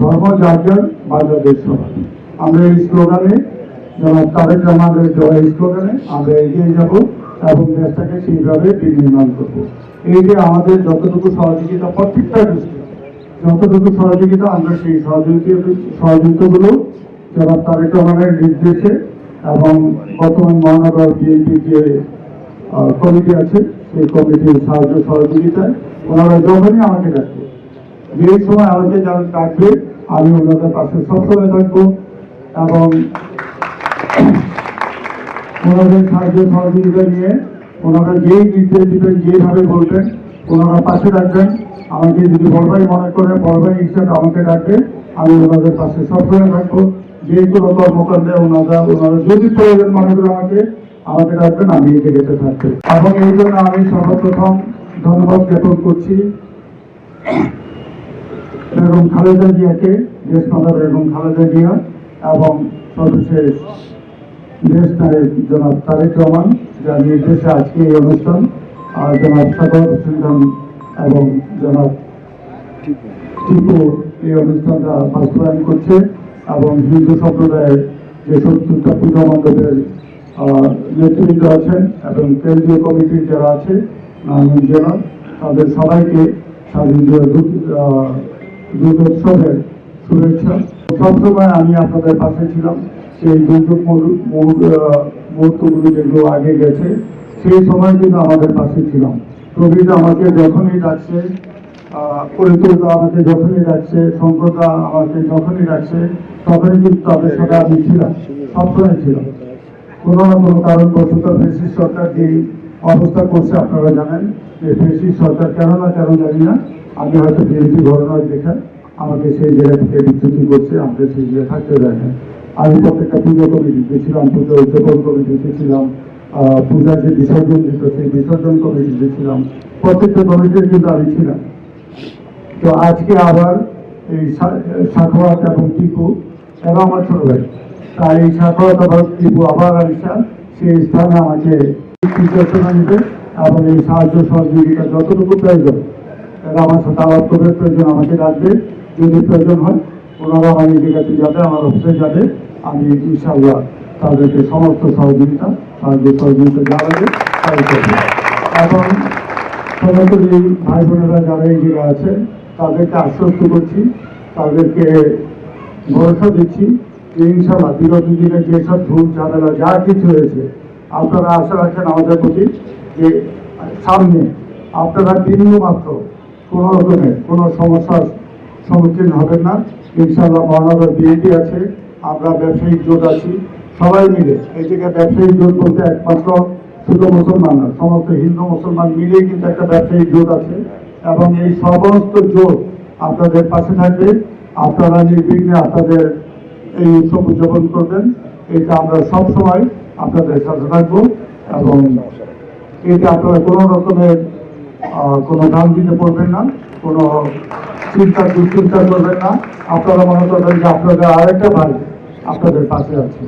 ধর্ম যার যার বাংলাদেশ সবার আমরা এই স্লোগানে তারেক রহমানের দেওয়া এই স্লোগানে আমরা এগিয়ে যাব এবং দেশটাকে সেইভাবে বিনির্মাণ করব। এই যে আমাদের যতটুকু সহযোগিতা, প্রত্যেকটা দৃষ্টি যতটুকু সহযোগিতা, আমরা সেই সহযোগিতা, সহযোগিতাগুলো জনাব তারেক রহমানের নির্দেশে এবং বর্তমান মহানগর বিএনপি যে কমিটি আছে, সেই কমিটির সাহায্য সহযোগিতায় ওনারা যখনই আমাকে ডাকবে যে সময় আমাকে যারা ডাকবে, আমি ওনাদের পাশে সবসময় থাকব এবং ওনাদের সাহায্য সহযোগিতা নিয়ে ওনারা যেই নির্দেশ দিবেন যেভাবে বলবেন, ওনারা পাশে রাখবেন আমাকে যদি বড়ভাই মনে করে বড়ভাই হিসেবে আমাকে ডাকবে, আমি ওনাদের পাশে সবসময় থাকব। যে কোনো কর্মকাণ্ডে ওনারা ওনারা যদি প্রয়োজন মনে করে আমাকে আমাকে ডাকবেন, আমি এই জায়গাতে থাকব। এবং এই জন্য আমি সর্বপ্রথম ধন্যবাদ জ্ঞাপন করছি। বেগম খালেদা জিয়াকে দেশ মাতা বেগম খালেদা জিয়া এবং সর্বশেষ দেশ নায়ক জনাব তারেক রহমান, যার নির্দেশে আজকে এই অনুষ্ঠান। আর জনাব সাগর খান এবং জনাব টিপু এই অনুষ্ঠানটা বাস্তবায়ন করছে এবং হিন্দু সম্প্রদায়ের যে সত্তরটা পূজা মণ্ডপের নেতৃবৃন্দ আছেন এবং কেন্দ্রীয় কমিটির যারা আছে জেলা, তাদের সবাইকে স্বাধীনতা দুর্গোৎসবের শুভেচ্ছা। সবসময় আমি আপনাদের পাশে ছিলাম, সেই দুর্যোগ মুহূর্তগুলো যেগুলো আগে গেছে, সেই সময় কিন্তু আমাদের পাশে ছিলাম। প্রবীর আমাকে যখনই ডাকছে পরিচয়তা আমাকে যখনই ডাকছে সংকতা আমাকে যখনই ডাকছে, তখনই কিন্তু তাদের সাথে আমি ছিলাম, সবসময় ছিলাম। কোনো না কোনো কারণ কারণবশত ফেসিস সরকার যে অবস্থা করছে, আপনারা জানেন যে ফেসিস সরকার কেন না কেন জানি না আমি হয়তো বিএনপি ঘটনায় দেখে আমাকে সেই জায়গা থেকে বিচ্যুতি করছে আমাকে সেই জায়গায় থাকতে দেয় না আমি প্রত্যেকটা পুজো কমিটিতে ছিলাম পুজো উদ্যাপন কমিটিতে ছিলাম পূজার যে বিসর্জন দিত, সেই বিসর্জন কমিটিতে ছিলাম প্রত্যেকটা কমিটিতে কিন্তু আমি ছিলাম। তো আজকে আবার এই সাখোয়াত এবং টিপু এবং আমার ছোট ভাই, তাই এই সাখোয়াত এবং টিপু আবার আইসা, সেই স্থানে আমাকে নিতে এবং এই সাহায্য সহযোগিতা যতটুকু প্রয়োজন এরা আমার সাথে আলাপ করবে প্রয়োজন আমাকে ডাকবে যদি প্রয়োজন হয়, ওনারা আমার এই জায়গাতে যাবে, আমার অফিসে যাবে। আমি ইনশাআল্লাহ তাদেরকে সমস্ত সহযোগিতা সাহায্য সহযোগিতা জানাবে তাই করব। এবং সনাতনী ভাই বোনেরা যারা এই জায়গায় আছেন তাদেরকে আশ্বস্ত করছি, তাদেরকে ভরসা দিচ্ছি যে ইনশাল্লাহ বিরোধী দিনে যেসব ভুল ঝামেলা, যা কিছু হয়েছে, আপনারা আশা রাখেন আমাদের প্রতি যে সামনে আপনারা বিন্দু মাত্র কোনো রকমের কোনো সমস্যার সম্মুখীন হবেন না। ইনশাল্লাহ মহানগর বিএনপি আছে, আমরা ব্যবসায়িক জোট আছি, সবাই মিলে। এই জায়গায় ব্যবসায়িক জোট বলতে একমাত্র শুধু মুসলমান না, সমস্ত হিন্দু, মুসলমান মিলিয়ে কিন্তু একটা ব্যবসায়িক জোট আছে। এবং এই সমস্ত জোট আপনাদের পাশে থাকবে। আপনারা নির্বিঘ্নে আপনাদের এই উৎসব উদযাপন করবেন। এটা আমরা সব সময় আপনাদের সাথে থাকব। এবং এটা আপনারা কোনো রকমের কোনো নাম দিতে পড়বেন না, কোনো চিন্তা দুশ্চিন্তা করবেন না। আপনারা মনে করবেন যে আপনাদের আরেকটা ভাই আপনাদের পাশে আছে।